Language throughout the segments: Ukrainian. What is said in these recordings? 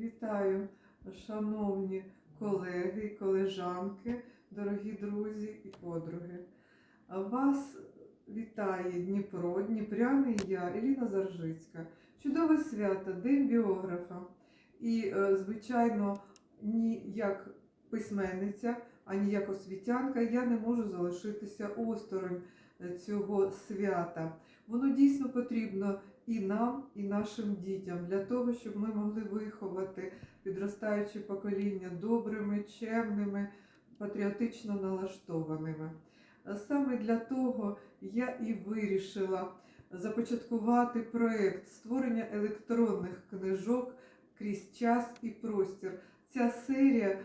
Вітаю, шановні колеги і колежанки, дорогі друзі і подруги. Вас вітає Дніпро, Дніпряний я, Еліна Заржицька. Чудове свято, День біографа. І, е, звичайно, ні як письменниця, ані як освітянка я не можу залишитися осторонь е, цього свята. Воно дійсно потрібно і нам, і нашим дітям для того, щоб ми могли виховати підростаюче покоління добрими, чемними, патріотично налаштованими. Саме для того я і вирішила започаткувати проєкт створення електронних книжок крізь час і простір. Ця серія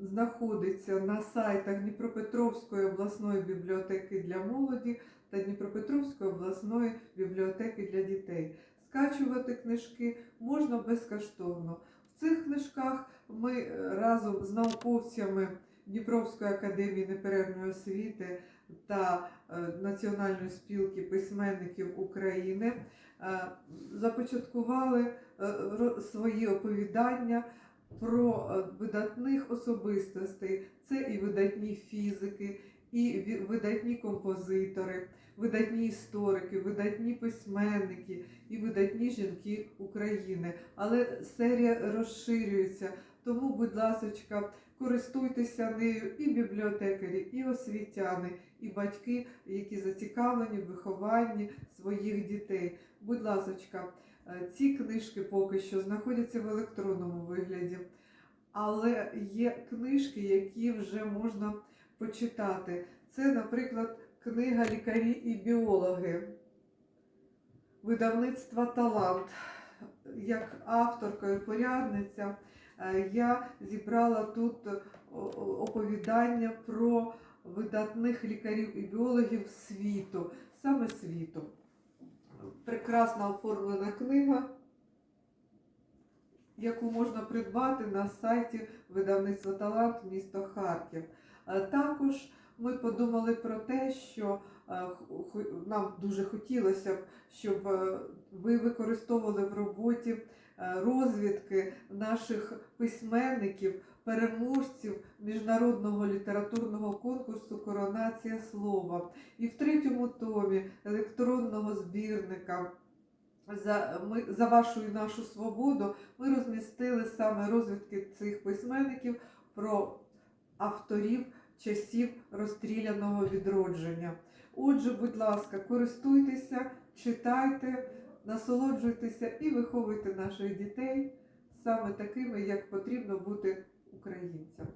знаходиться на сайтах Дніпропетровської обласної бібліотеки для молоді та Дніпропетровської обласної бібліотеки для дітей. Скачувати книжки можна безкоштовно. В цих книжках ми е, разом з науковцями Дніпровської академії неперервної освіти та е, Національної спілки письменників України е, започаткували е, свої оповідання про е, видатних особистостей. Це і видатні фізики, і видатні композитори, видатні історики, видатні письменники і видатні жінки України. Але серія розширюється. Тому, будь ласка, користуйтеся нею і бібліотекарі, і освітяни, і батьки, які зацікавлені в вихованні своїх дітей. Будь ласка, ці книжки поки що знаходяться в електронному вигляді, але є книжки, які вже можна почитати. Це, наприклад, книга Лікарі і біологи, видавництва Талант. Як авторка і порядниця е, я зібрала тут о- оповідання про видатних лікарів і біологів світу, саме світу. Прекрасна оформлена книга, яку можна придбати на сайті видавництва Талант місто Харків. Е, Також ми подумали про те, що е, нам дуже хотілося б, щоб е, ви використовували в роботі розвідки наших письменників, переможців міжнародного літературного конкурсу Коронація слова. І в третьому томі електронного збірника. За, ми, за вашу і нашу свободу ми розмістили саме розвідки цих письменників про авторів часів розстріляного відродження. Отже, будь ласка, користуйтеся, читайте, насолоджуйтеся і виховуйте наших дітей саме такими, як потрібно бути українцям.